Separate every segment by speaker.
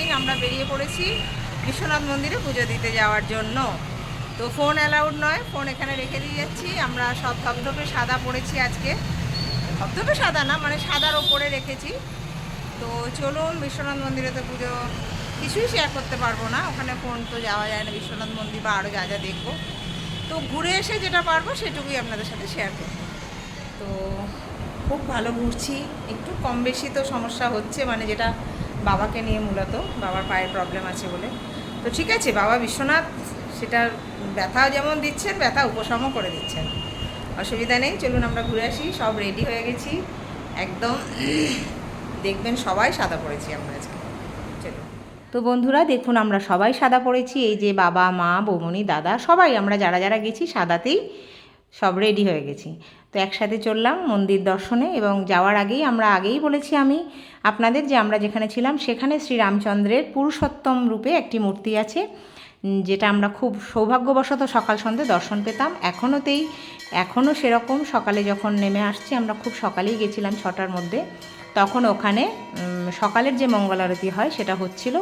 Speaker 1: Morning আমরা বেরিয়ে পড়েছি বিশ্বনাথ মন্দিরে পুজো দিতে যাওয়ার জন্য। তো ফোন অ্যালাউড নয় ফোন এখানে রেখে দিয়ে যাচ্ছি। আমরা সব ধপধপে সাদা পড়েছি আজকে। ধপধপে সাদা না মানে সাদার ওপরে রেখেছি। তো চলুন বিশ্বনাথ মন্দিরে তো পুজো কিছুই শেয়ার করতে পারব না। ওখানে ফোন তো যাওয়া যায় না, বিশ্বনাথ মন্দির বা আরও যা যা দেখব। তো ঘুরে এসে যেটা পারব সেটুকুই আপনাদের সাথে শেয়ার করব। তো খুব ভালো ঘুরছি। একটু কম বেশি তো সমস্যা হচ্ছে মানে যেটা বাবাকে নিয়ে মূলত, বাবার পায়ের প্রবলেম আছে বলে। তো ঠিক আছে, বাবা বিশ্বনাথ, সেটার ব্যথা যেমন দিচ্ছেন, ব্যথা উপশমও করে দিচ্ছেন। অসুবিধা নেই, চলুন আমরা ঘুরে আসি, সব রেডি হয়ে গেছি। একদম দেখবেন সবাই সাদা পড়েছি আমরা আজকে। তো বন্ধুরা, দেখুন আমরা সবাই সাদা পড়েছি, এই যে বাবা, মা বৌমনি দাদা, সবাই আমরা যারা যারা গেছি সাদাতেই সব রেডি হয়ে গেছি। তো একসাথে চললাম মন্দির দর্শনে এবং যাওয়ার আগেই, আমরা আগেই বলেছি আমি আপনাদের যে আমরা যেখানে ছিলাম, সেখানে শ্রীরামচন্দ্রের পুরুষোত্তম রূপে একটি মূর্তি আছে যেটা আমরা খুব সৌভাগ্যবশত সকাল সন্ধে দর্শন পেতাম। এখনোতেই, এখনও সেরকম সকালে যখন নেমে আসছি, আমরা খুব সকালেই গেছিলাম ছটার মধ্যে। তখন ওখানে সকালের যে মঙ্গল আরতি হয়, সেটা হচ্ছিল,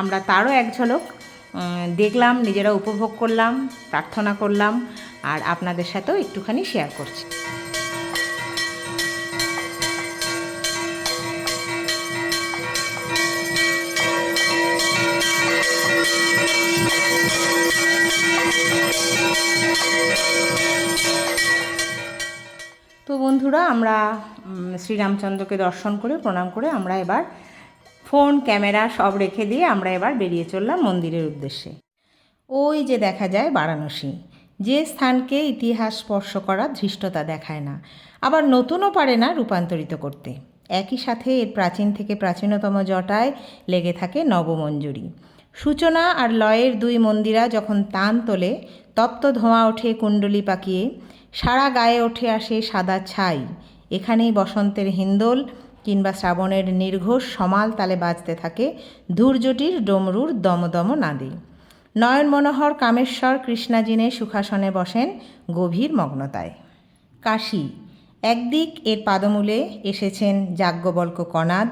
Speaker 1: আমরা তারও এক ঝলক দেখলাম, নিজেরা উপভোগ করলাম, প্রার্থনা করলাম, আর আপনাদের সাথেও একটুখানি শেয়ার করছি। তো বন্ধুরা, আমরা শ্রীরামচন্দ্রকে দর্শন করে, প্রণাম করে আমরা এবার ফোন, ক্যামেরা সব রেখে দিয়ে আমরা এবার বেরিয়ে চললাম মন্দিরের উদ্দেশ্যে। ওই যে দেখা যায় বারাণসী, যে স্থানকে ইতিহাস স্পর্শ করা ধৃষ্টতা দেখায় না, আবার নতুনও পারে না রূপান্তরিত করতে। একই সাথে এর প্রাচীন থেকে প্রাচীনতম জটায় লেগে থাকে নবমঞ্জুরি। সূচনা আর লয়ের দুই মন্দিরা যখন তান তোলে, তপ্ত ধোঁয়া ওঠে কুণ্ডলি পাকিয়ে সারা গায়ে ওঠে আসে সাদা ছাই। এখানেই বসন্তের হিন্দোল কিংবা শ্রাবণের নির্ঘোষ সমাল তালে বাজতে থাকে ধূর্যটির ডমরুর দমদম নাদে। নয়ন মনোহর কামেশ্বর কৃষ্ণাজিনে সুখাসনে বসেন গভীর মগ্নতায়। কাশী। একদিক এর পাদমূলে এসেছেন যাজ্ঞবল্ক কণাদ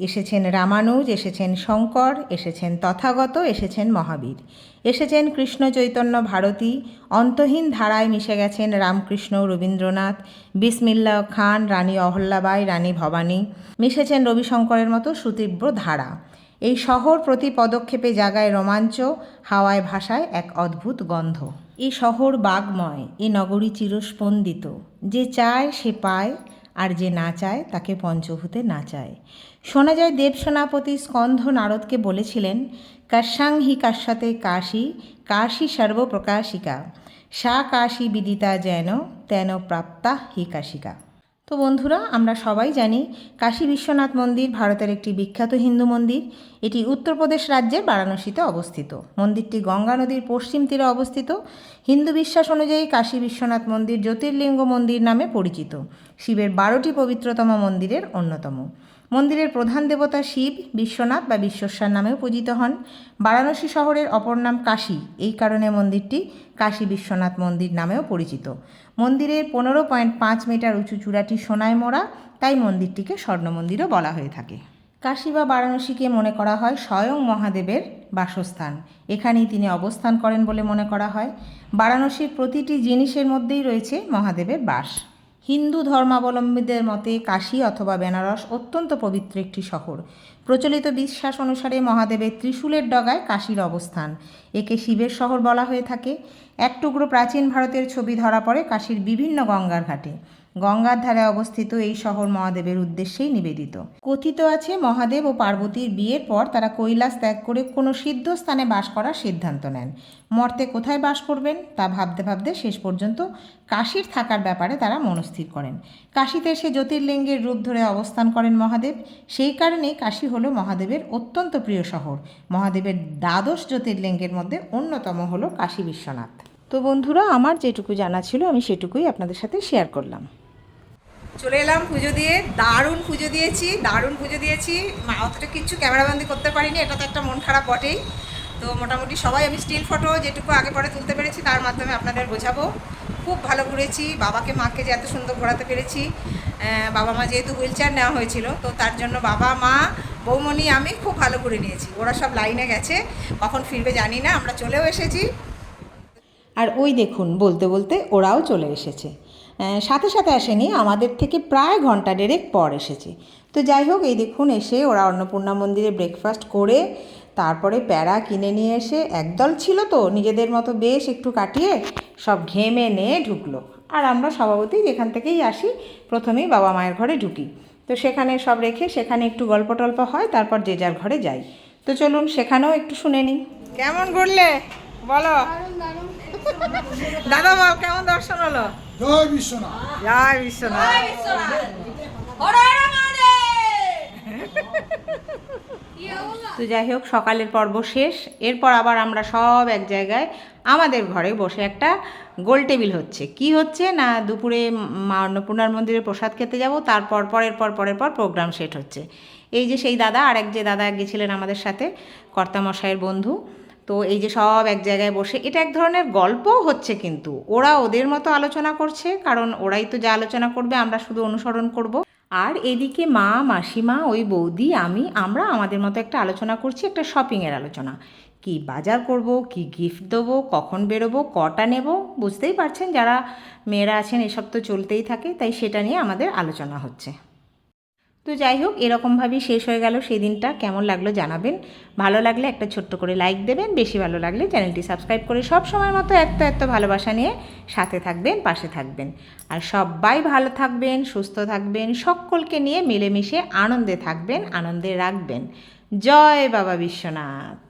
Speaker 1: এসেছেন রামানুজ, এসেছেন শঙ্কর, এসেছেন তথাগত, এসেছেন মহাবীর। এসেছেন কৃষ্ণ চৈতন্য ভারতী, অন্তহীন ধারায় মিশে গেছেন রামকৃষ্ণ, রবীন্দ্রনাথ, বিসমিল্লা খান, রানী অহল্যাবাই, রানী ভবানী। মিশেছেন রবিশঙ্করের মতো সুতীব্র ধারা। এই শহর প্রতি পদক্ষেপে জাগায় রোমাঞ্চ, হাওয়ায় ভাষায় এক অদ্ভুত গন্ধ। এই শহর বাগময় এ নগরী চিরস্পন্দিত। যে চায় সে পায় আর যে না চায়, তাকে পঞ্চভূতে না চায়। শোনা যায় দেব সেনাপতি স্কন্ধ নারদকে বলেছিলেন, কাশ্যাং হি কাশ্যতে কাশী কাশী সর্বপ্রকাশিকা, সা কাশী বিদিতা যেন, তেন প্রাপ্তা হি কাশিকা। তো বন্ধুরা, আমরা সবাই জানি কাশী বিশ্বনাথ মন্দির ভারতের একটি বিখ্যাত হিন্দু মন্দির। এটি উত্তরপ্রদেশ রাজ্যের বারাণসীতে অবস্থিত। মন্দিরটি গঙ্গা নদীর পশ্চিম তীরে অবস্থিত। হিন্দু বিশ্বাস অনুযায়ী কাশী বিশ্বনাথ মন্দির জ্যোতির্লিঙ্গ মন্দির নামে পরিচিত। শিবের বারোটি পবিত্রতম মন্দিরের অন্যতম। মন্দিরের প্রধান দেবতা শিব, বিশ্বনাথ বা বিশ্বস্বার নামেও পূজিত হন। বারাণসী শহরের অপর নাম কাশী। এই কারণে মন্দিরটি কাশী বিশ্বনাথ মন্দির নামেও পরিচিত। মন্দিরের পনেরো পয়েন্ট পাঁচ মিটার উঁচু চূড়াটি সোনায় মোড়া, তাই মন্দিরটিকে স্বর্ণ মন্দিরও বলা হয়ে থাকে। কাশী বা বারাণসীকে মনে করা হয় স্বয়ং মহাদেবের বাসস্থান। এখানেই তিনি অবস্থান করেন বলে মনে করা হয়। বারাণসীর প্রতিটি জিনিসের মধ্যেই রয়েছে মহাদেবের বাস। হিন্দু ধর্মাবলম্বীদের মতে কাশী অথবা বেনারস অত্যন্ত পবিত্র একটি শহর। প্রচলিত বিশ্বাস অনুসারে মহাদেবের ত্রিশূলের ডগায় কাশীর অবস্থান। একে শিবের শহর বলা হয়ে থাকে। এক টুকরো প্রাচীন ভারতের ছবি ধরা পড়ে কাশীর বিভিন্ন গঙ্গার ঘাটে। গঙ্গার ধারে অবস্থিত এই শহর মহাদেবের উদ্দেশ্যেই নিবেদিত। কথিত আছে, মহাদেব ও পার্বতীর বিয়ের পর তারা কৈলাস ত্যাগ করে কোনো সিদ্ধ স্থানে বাস করার সিদ্ধান্ত নেন। মর্তে কোথায় বাস করবেন, তা ভাবতে ভাবতে শেষ পর্যন্ত কাশীর থাকার ব্যাপারে তারা মনস্থির করেন। কাশীতে সে জ্যোতির্লিঙ্গের রূপ ধরে অবস্থান করেন মহাদেব। সেই কারণেই কাশী হল মহাদেবের অত্যন্ত প্রিয় শহর। মহাদেবের দ্বাদশ জ্যোতির্লিঙ্গের মধ্যে অন্যতম হল কাশী বিশ্বনাথ। তো বন্ধুরা, আমার যেটুকু জানা ছিল, আমি সেটুকুই আপনাদের সাথে শেয়ার করলাম। চলে এলাম পুজো দিয়ে, দারুণ পুজো দিয়েছি, দারুণ পুজো দিয়েছি। মা, অতটা কিচ্ছু ক্যামেরাবন্দি করতে পারিনি এটা তো একটা মন খারাপ বটেই। তো মোটামুটি সবাই আমি স্টিল ফটো যেটুকু আগে পরে তুলতে পেরেছি, তার মাধ্যমে আপনাদের বোঝাবো। খুব ভালো ঘুরেছি, বাবাকে, মাকে যে এত সুন্দর ঘোরাতে পেরেছি। বাবা মা যেহেতু হুইল চেয়ার নেওয়া হয়েছিল, তো তার জন্য বাবা, মা বৌমনি আমি খুব ভালো করে নিয়েছি। ওরা সব লাইনে গেছে, কখন ফিরবে জানি না, আমরা চলেও এসেছি। আর ওই দেখুন বলতে বলতে ওরাও চলে এসেছে। সাথে সাথে আসেনি আমাদের থেকে প্রায় ঘণ্টা দেড়েক পর এসেছে। তো যাই হোক এই দেখুন এসে ওরা অন্নপূর্ণা মন্দিরে ব্রেকফাস্ট করে তারপরে প্যারা কিনে নিয়ে এসে একদল ছিল তো নিজেদের মতো বেশ একটু কাটিয়ে সব ঘেমে নিয়ে ঢুকলো। আর আমরা স্বভাবতই যেখান থেকেই আসি প্রথমেই বাবা মায়ের ঘরে ঢুকি। তো সেখানে সব রেখে সেখানে একটু গল্প টল্প হয় তারপর যে যার ঘরে যাই। তো চলুন সেখানেও একটু শুনে নিই। কেমন ঘুরলে? বলো। দাদা বল কেমন দর্শন হলো?
Speaker 2: জয় বিশ্বনাথ।
Speaker 1: জয় বিশ্বনাথ। তো যাই হোক সকালের পর্ব শেষ। এরপর আবার আমরা সব এক জায়গায় আমাদের ঘরে বসে একটা গোল টেবিল হচ্ছে। কি হচ্ছে না দুপুরে মা অন্নপূর্ণার মন্দিরে প্রসাদ খেতে যাব তারপর পরের পর পরের পর প্রোগ্রাম সেট হচ্ছে। এই যে সেই দাদা আর এক যে দাদা গেছিলেন আমাদের সাথে কর্তামশাইয়ের বন্ধু। তো এই যে সব এক জায়গায় বসে, এটা এক ধরনের গল্পও হচ্ছে কিন্তু। ওরা ওদের মতো আলোচনা করছে, কারণ ওরাই তো যা আলোচনা করবে, আমরা শুধু অনুসরণ করব। আর এদিকে মা, মাসিমা, ওই বৌদি, আমি, আমরা আমাদের মতো একটা আলোচনা করছি, একটা শপিংয়ের আলোচনা। কি বাজার করব, কি গিফট দেবো, কখন বেরোবো, কটা নেব, বুঝতেই পারছেন? যারা মেয়েরা আছেন, এসব তো চলতেই থাকে, তাই সেটা নিয়ে আমাদের আলোচনা হচ্ছে। তো যাই হোক, এরকমভাবেই শেষ হয়ে গেল সেই দিনটা কেমন লাগল জানাবেন। ভালো লাগলে একটা ছোট্ট করে লাইক দেবেন, বেশি ভালো লাগলে চ্যানেলটি সাবস্ক্রাইব করে সব সময় মতো এত এত ভালোবাসা নিয়ে সাথে থাকবেন, পাশে থাকবেন। আর সবাই ভালো থাকবেন, সুস্থ থাকবেন, সকলকে নিয়ে মিলেমিশে আনন্দে থাকবেন, আনন্দে রাখবেন। জয় বাবা বিশ্বনাথ।